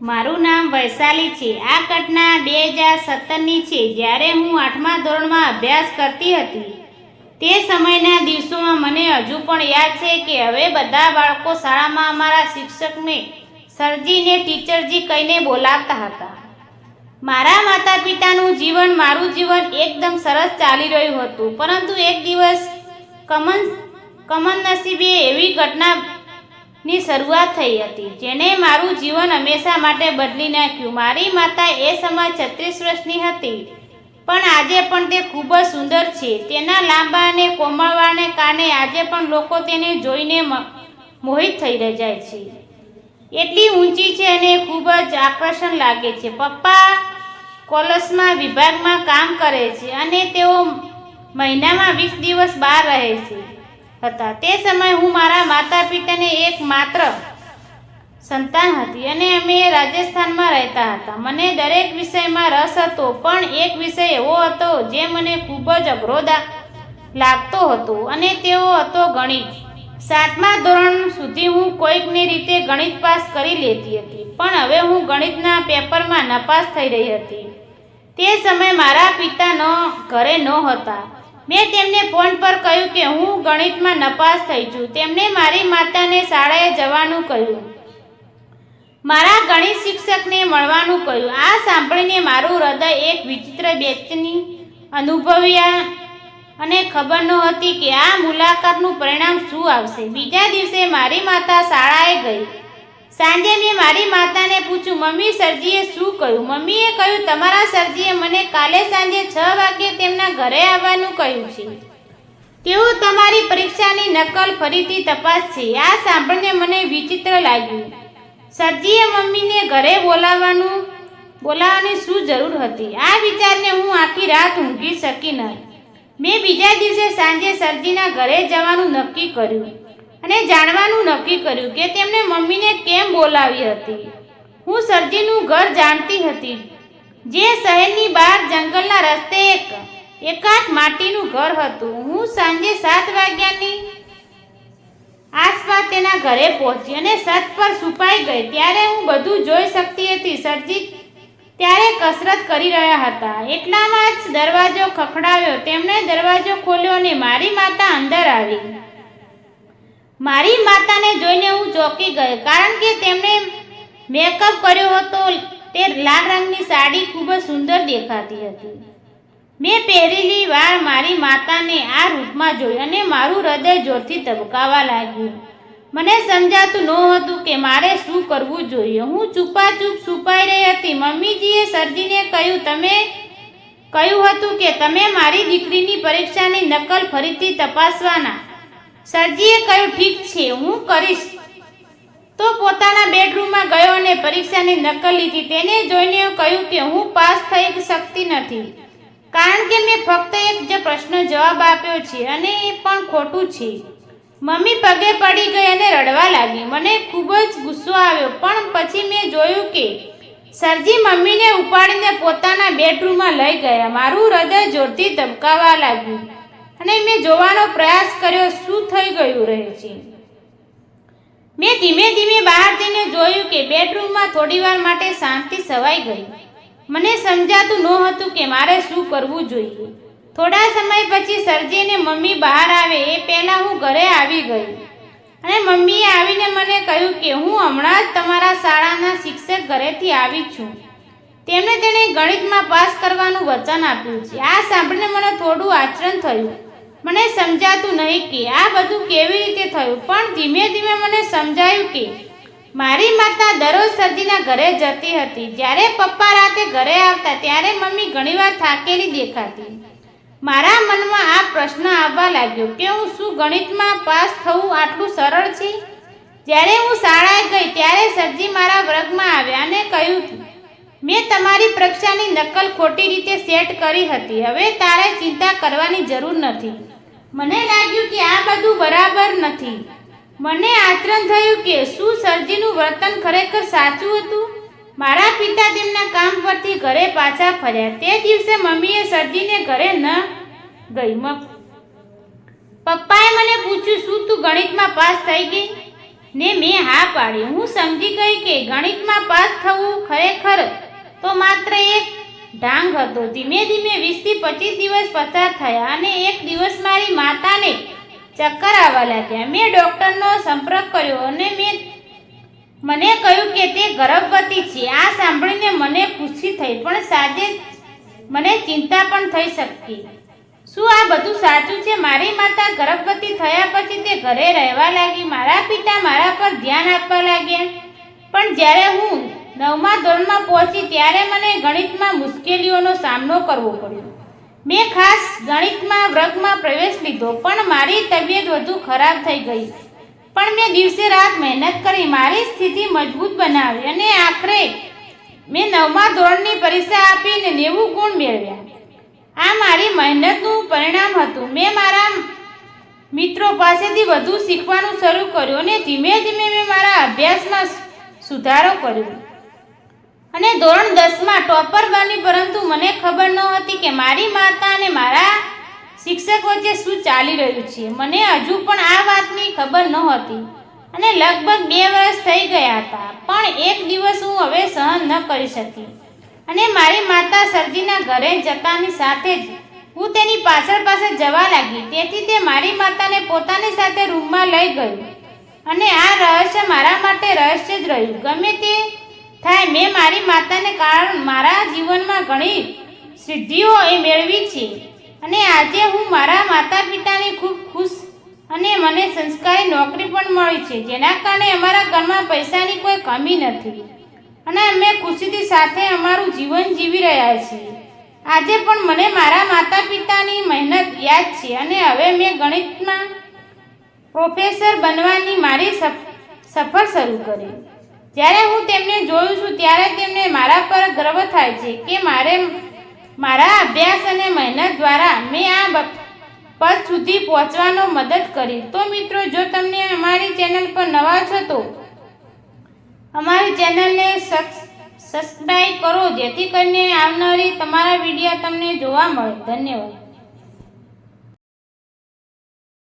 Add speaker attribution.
Speaker 1: મારું નામ વૈશાલી છે. આ ઘટના બે હજાર સત્તરની છે. જ્યારે હું આઠમા ધોરણમાં અભ્યાસ કરતી હતી, તે સમયના દિવસોમાં મને હજુ પણ યાદ છે કે હવે બધા બાળકો શાળામાં અમારા શિક્ષકને સરજીને ટીચરજી કહીને બોલાવતા હતા. મારા માતા પિતાનું જીવન, મારું જીવન એકદમ સરસ ચાલી રહ્યું હતું. પરંતુ એક દિવસ કમન, કમનસીબે એવી ઘટનાની શરૂઆત થઈ હતી, જેણે મારું જીવન હંમેશા માટે બદલી નાખ્યું. મારી માતા એ સમય છત્રીસ વર્ષની હતી, પણ આજે પણ તે ખૂબ જ સુંદર છે. તેના લાંબા અને કોમળવાને કારણે આજે પણ લોકો તેને જોઈને મોહિત થઈ જાય છે. એટલી ઊંચી છે અને ખૂબ જ આકર્ષણ લાગે છે. પપ્પા કોલસમાં વિભાગમાં કામ કરે છે અને તેઓ મહિનામાં વીસ દિવસ બહાર રહે છે. હતા. તે સમયે હું મારા માતા પિતાને એક માત્ર સંતાન હતી અને અમે રાજસ્થાનમાં રહેતા હતા. મને દરેક વિષયમાં રસ હતો, પણ એક વિષય એવો હતો જે મને ખૂબ જ અઘરોદા લાગતો હતો અને તેઓ હતો ગણિત. સાતમા ધોરણ સુધી હું કોઈકની રીતે ગણિત પાસ કરી લેતી હતી, પણ હવે હું ગણિતના પેપરમાં નપાસ થઈ રહી હતી. તે સમયે મારા પિતા ન, ઘરે નહોતા. મેં તેમને ફોન પર કહ્યું કે હું ગણિતમાં નપાસ થઈ છું. તેમણે મારી માતાને શાળાએ જવાનું કહ્યું. મારા ગણિત શિક્ષકને મળવાનું કહ્યું. આ સાંભળીને મારું હૃદય એક વિચિત્ર બેચની અનુભવ્યા અને ખબર નહોતી કે આ મુલાકાતનું પરિણામ શું આવશે. બીજા દિવસે મારી માતા શાળાએ ગઈ. સાંજે મેં મારી માતાને પૂછ્યું, મમ્મી સરજીએ શું કહ્યું? મમ્મીએ કહ્યું, તમારા સરજીએ મને કાલે સાંજે છ વાગ્યે તેમના ઘરે આવવાનું કહ્યું છે. તેઓ તમારી પરીક્ષાની નકલ ફરીથી તપાસશે. આ સાંભળીને મને વિચિત્ર લાગ્યું. સરજીએ મમ્મીને ઘરે બોલાવવાનું, બોલાવવાની શું જરૂર હતી? આ વિચારને હું આખી રાત ઊંઘી શકી નહીં મેં બીજા દિવસે સાંજે સરજીના ઘરે જવાનું નક્કી કર્યું અને જાણવાનું નક્કી કર્યું કે તેમણે મમ્મીને કેમ બોલાવી હતી. હું સરજીનું ઘર જાણતી હતી. જે શહેરની બહાર જંગલના રસ્તે એક એકાંત માટીનું ઘર હતું. હું સાંજે સાત વાગ્યાની આસપાસ તેના ઘરે પહોંચી અને છત પર સુપાઈ ગઈ. ત્યારે હું બધું જોઈ શકતી હતી. સરજી ત્યારે કસરત કરી રહ્યા હતા. એટલામાં જ દરવાજો ખખડાવ્યો. તેમણે દરવાજો ખોલ્યો અને મારી માતા અંદર આવી. મારી માતાને જોઈને હું ચોંકી ગઈ, કારણ કે તેમણે મેકઅપ કર્યો હતો. તે લાલ રંગની સાડી ખૂબ જ સુંદર દેખાતી હતી. મેં પહેરેલી વાર મારી માતાને આ રૂપમાં જોઈ અને મારું હૃદય જોરથી ધબકાવા લાગ્યું. મને સમજાતું નહોતું કે મારે શું કરવું જોઈએ. હું ચૂપાચૂપ છુપાઈ રહી હતી. મમ્મીજીએ સરજીને કહ્યું, તમે કહ્યું હતું કે, તમે મારી દીકરીની પરીક્ષાની નકલ ફરીથી તપાસવાના. સરજીએ કહ્યું, ઠીક છે, હું કરીશ. તો પોતાના બેડરૂમમાં ગયો અને પરીક્ષાની નકલ લીધી. તેને જોઈને કહ્યું કે, હું પાસ થઈ શકતી નથી. કારણ કે મેં ફક્ત એક જ પ્રશ્ન જવાબ આપ્યો છે અને એ પણ ખોટું છે. મમ્મી પગે પડી ગઈ અને રડવા લાગી. મને ખૂબ જ ગુસ્સો આવ્યો, પણ પછી મેં જોયું કે સરજી મમ્મીને ઉપાડીને પોતાના બેડરૂમમાં લઈ ગયા. મારું હૃદય જોરથી ધબકાવા લાગ્યું અને મેં જોવાનો પ્રયાસ કર્યો, શું થઈ ગયું રહે છે? મેં ધીમે ધીમે બહાર જઈને જોયું કે બેડરૂમમાં થોડીવાર માટે શાંતિ સવાઈ ગઈ. મને સમજાતું નહોતું કે મારે શું કરવું જોઈએ. થોડા સમય પછી સરજીને મમ્મી બહાર આવે, એ પહેલાં હું ઘરે આવી ગઈ. અને મમ્મીએ આવીને મને કહ્યું કે હું હમણાં જ તમારા શાળાના શિક્ષક ઘરેથી આવી છું. તેમણે તેણે ગણિતમાં પાસ કરવાનું વચન આપ્યું છે. આ સાંભળીને મને થોડું આચરણ થયું. મને સમજાતું નહીં કે આ બધું કેવી રીતે થયું, પણ ધીમે ધીમે મને સમજાયું કે મારી માતા દરરોજ સજીના ઘરે જતી હતી. જ્યારે પપ્પા રાતે ઘરે આવતા, ત્યારે મમ્મી ઘણીવાર થાકેલી દેખાતી. મારા મનમાં આ પ્રશ્ન આવવા લાગ્યો કે હું શું ગણિતમાં પાસ થવું આટલું સરળ છે? જ્યારે હું શાળાએ ગઈ, ત્યારે સરજી મારા વર્ગમાં આવ્યા અને કહ્યું મેં તમારી પરીક્ષાની નકલ ખોટી રીતે સેટ કરી હતી. હવે તારે ચિંતા કરવાની જરૂર નથી. મને લાગ્યું કે આ બધું બરાબર નથી. મને આચરણ થયું કે શું સરજીનું વર્તન ખરેખર સાચું હતું? મારા પિતા તેમના કામ પરથી ઘરે પાછા ફર્યા. તે દિવસે મમ્મીએ સરજીને ઘરે ન ગઈ. પપ્પાએ મને પૂછ્યું, શું તું ગણિતમાં પાસ થઈ ગઈ? ને મેં હા પાડી. હું સમજી ગઈ કે ગણિતમાં પાસ થવું ખરેખર તો માત્ર એક ઢાંગ હતો. ધીમે ધીમે વીસથી પચીસ દિવસ પસાર થયા અને એક દિવસ મારી માતાને ચક્કર આવવા લાગ્યા. મેં ડૉક્ટરનો સંપર્ક કર્યો અને મેં મને કહ્યું કે તે ગર્ભવતી છે. આ સાંભળીને મને ખુશી થઈ, પણ સાજે મને ચિંતા પણ થઈ શકતી શું આ બધું સાચું છે? મારી માતા ગર્ભવતી થયા પછી તે ઘરે રહેવા લાગી. મારા પિતા મારા પર ધ્યાન આપવા લાગ્યા. પણ જ્યારે હું નવમા ધોરણમાં પહોંચી, ત્યારે મને ગણિતમાં મુશ્કેલીઓનો સામનો કરવો પડ્યો. મેં ખાસ ગણિતમાં, વર્ગમાં પ્રવેશ લીધો, પણ મારી તબિયત વધુ ખરાબ થઈ ગઈ. પણ મેં દિવસે રાત મહેનત કરી, મારી સ્થિતિ મજબૂત બનાવી અને આખરે મેં નવમા ધોરણની પરીક્ષા આપીને નેવું ગુણ મેળવ્યા. આ મારી મહેનતનું પરિણામ હતું. મેં મારા મિત્રો પાસેથી વધુ શીખવાનું શરૂ કર્યું અને ધીમે ધીમે મેં મારા અભ્યાસમાં સુધારો કર્યો. અને ધોરણ દસમાં ટોપર બની, પરંતુ મને ખબર નહોતી કે મારી માતા અને મારા શિક્ષક વચ્ચે શું ચાલી રહ્યું છે. મને હજુ પણ આ વાતની ખબર નહોતી અને લગભગ બે વર્ષ થઈ ગયા હતા. પણ એક દિવસ હું હવે સહન ન કરી શકી અને મારી માતા સરજીના ઘરે જતાની સાથે જ હું તેની પાછળ પાછળ જવા લાગી. તેથી તે મારી માતાને પોતાની સાથે રૂમમાં લઈ ગયું અને આ રહસ્ય મારા માટે રહસ્ય જ રહ્યું. ગમે તે થાય, મેં મારી માતાને કારણ મારા જીવનમાં ઘણી સિદ્ધિઓ એ મેળવી છે. અને આજે હું મારા માતા પિતાની ખૂબ ખુશ અને મને સંસ્કારી નોકરી પણ મળી છે, જેના કારણે અમારા ઘરમાં પૈસાની કોઈ કમી નથી. અને અમે ખુશીથી સાથે અમારું જીવન જીવી રહ્યા છીએ. આજે પણ મને મારા માતા પિતાની મહેનત યાદ છે અને હવે મેં ગણિતમાં પ્રોફેસર બનવાની મારી સફ- સફર શરૂ કરી. જ્યારે હું તેમને જોઉં છું ત્યારે તેમને મારા પર ગર્વ થાય છે કે મારે મારા અભ્યાસ અને મહેનત દ્વારા મેં આ પદ સુધી પહોંચવાનો મદદ કરી. તો મિત્રો, જો તમને અમારી ચેનલ પર નવા છો તો અમારી ચેનલને સબસ્ક્રાઈબ કરો જેથી કરીને આવનારી તમારા વીડિયો તમને જોવા મળે. ધન્યવાદ.